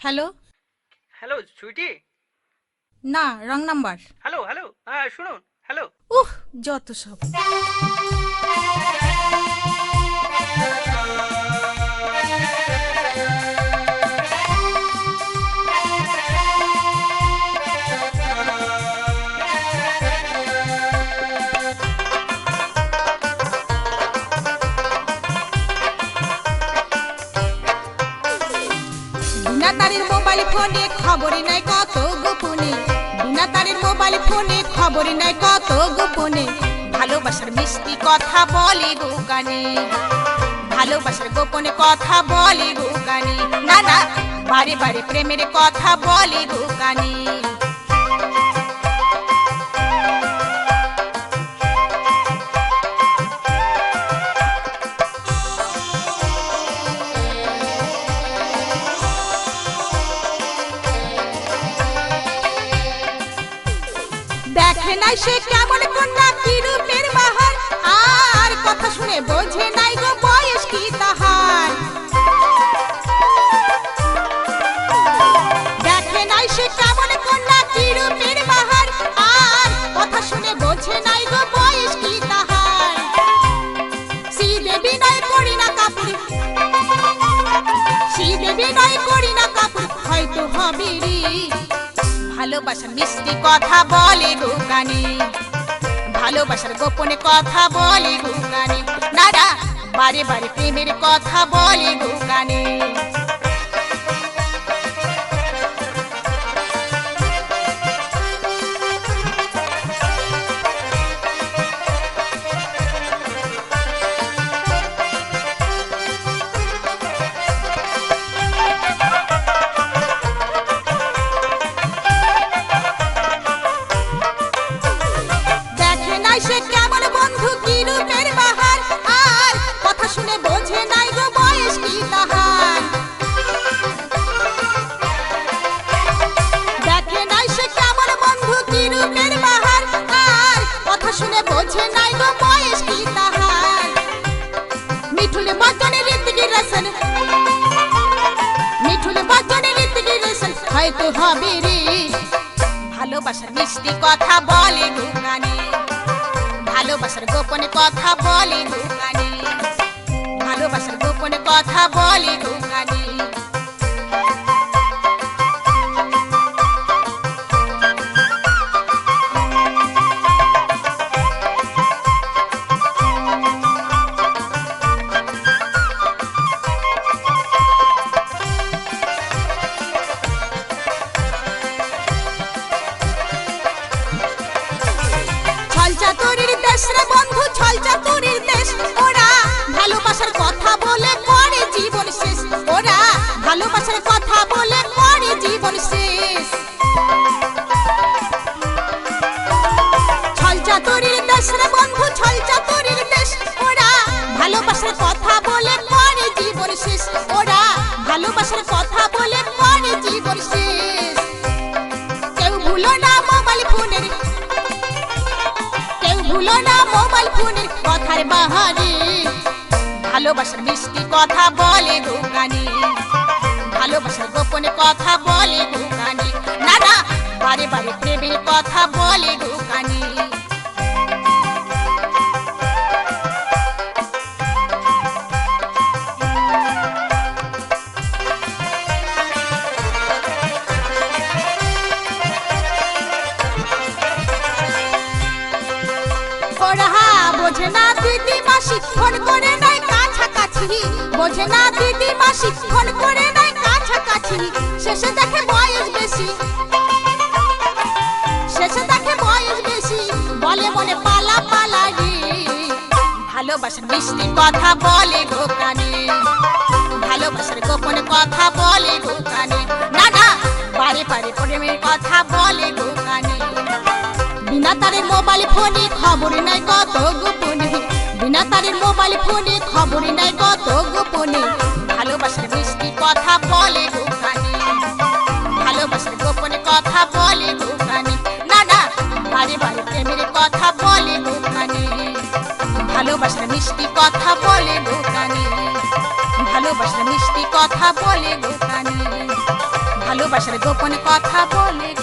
Hello hello Sweety না wrong number hello hello হ্যাঁ শুনুন হ্যালো উহ যত সব। ফোনে খবর নাই, কত গোপনে? বিনা তারের মোবাইল ফোনে খবর নাই, কত গোপনে? ভালোবাসার মিষ্টি কথা বলে গো গানে। ভালোবাসার গোপনে কথা বলে গো গানে। না না, বারে বারে প্রেমের কথা বলে গো কানে দেখে নাই সে কেমন কন্যা কি রূপের বাহার? আর কথা শুনে বোঝে নাই গো বয়স কি তাহার। দেখে নাই সে কেমন কন্যা কি রূপের বাহার? আর কথা শুনে বোঝে নাই গো বয়স কি তাহার। শ্রী দেবী নয় করি না কাপুর শ্রী দেবী নয় করি না কাপুর হয়তো হবে রে। ভালোবাসার মিষ্টি কথা বলে গুগানি ভালোবাসার গোপনে কথা বলে গুগানি নারা বারে বারে প্রেমের কথা বলে গুগানি ঋতিকি রসন মিঠুলে বচনে ঋতিকি রসন হয়তো হবে রে। ভালোবাসার মিষ্টি কথা বলে গুগানি ভালোবাসার গোপনে কথা বলে গুগানি দেশ রে বন্ধু ছল চাতুরির দেশ। ওরা ভালোবাসার কথা বলে করে জীবন শেষ। ওরা ভালোবাসার কথা বলে করে জীবন শেষ। ছল চাতুরির দেশ রে বন্ধু ছল চাতুরির দেশ। ওরা ভালোবাসার কথা বলে করে জীবন শেষ। ওরা ভালোবাসার কথা বলে করে জীবন শেষ। কেউ ভুলো না মোবাইল ফোনের ভুলো না মোবাইল ফোনের কথার বাহারে। ভালোবাসার মিষ্টি কথা বলে গুগানি ভালোবাসার গোপনে কথা বলে গুগানি না না, বারে বারে প্রেমের কথা বলে ফোন করে নাই কাছাকাছি। বোঝে না দিদি মাসি ফোন করে নাই কাছাকাছি। শেষে দেখে বয়স বেশি। শেষে দেখে বয়স বেশি। বলে মনে পালা পালা রে। ভালোবাসার মিষ্টি কথা বলে গোকানে ভালোবাসার গোপনে কথা বলে গোকানে না না বারে বারে প্রেমের কথা বলে গোকানে বিনা তারের মোবাইল ফোনে খবর নাই কত গোপনে। গোপনে। ভালোবাসার মিষ্টি কথা বলে দোকানে। ভালোবাসার গোপনে কথা বলে দোকানে। না না, বারে বারে প্রেমের কথা বলে দোকানে। ভালোবাসার মিষ্টি কথা বলে দোকানে। ভালোবাসার মিষ্টি কথা বলে দোকানে। ভালোবাসার গোপন কথা বলে